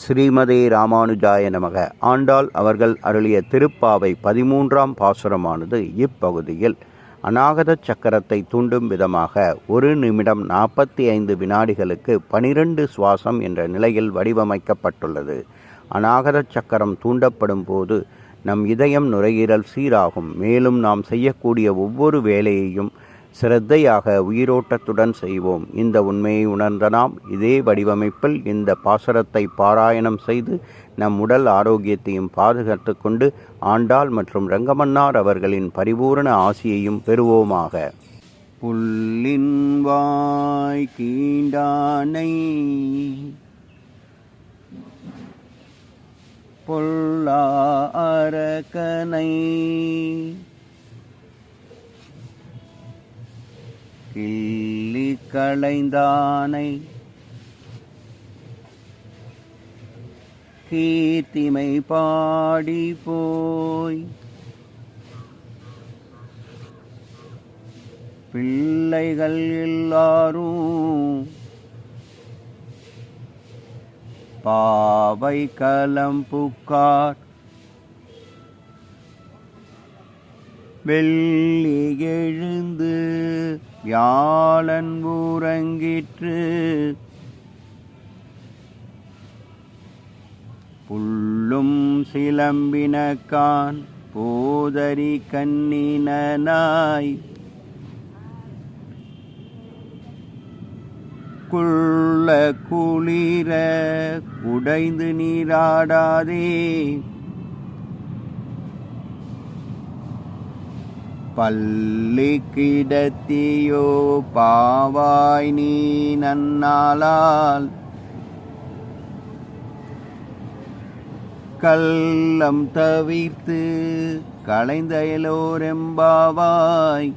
ஸ்ரீமதே ராமானுஜாய நமக. ஆண்டாள் அவர்கள் அருளிய திருப்பாவை பதிமூன்றாம் பாசுரமானது இப்பகுதியில். அநாகத சக்கரத்தை தூண்டும் விதமாக ஒரு நிமிடம் நாற்பத்தி ஐந்து வினாடிகளுக்கு பனிரெண்டு சுவாசம் என்ற நிலையில் வடிவமைக்கப்பட்டுள்ளது. அநாகத சக்கரம் தூண்டப்படும் போது நம் இதயம் நுரையீரல் சீராகும். மேலும் நாம் செய்யக்கூடிய ஒவ்வொரு வேலையையும் சிரத்தையாக உயிரோட்டத்துடன் செய்வோம். இந்த உண்மையை உணர்ந்த நாம் இதே வடிவமைப்பில் இந்த பாசுரத்தை பாராயணம் செய்து நம் உடல் ஆரோக்கியத்தையும் பாதுகாத்து கொண்டு ஆண்டாள் மற்றும் ரங்கமன்னார் அவர்களின் பரிபூரண ஆசியையும் பெறுவோமாக. புல்லின் வாய் கீண்டானை பொல்லா அரக்கனை கிள்ளி களைந்தானை. கீர்த்திமை பாடி போய். பிள்ளைகள் எல்லாரும் பாவை கலம் புக்கார். வெள்ளி எழுந்து வியாழன் ஊரங்கிற்று புல்லும் சிலம்பினக்கான் போதரி கண்ணினாய் குள்ள குளிர குடைந்து நீராடாதே. பள்ளி கிடத்தியோ பாவாய் நீ நன்னாளால். கள்ளம் தவிர்த்து களைந்த எல்லோரெம்பாவாய்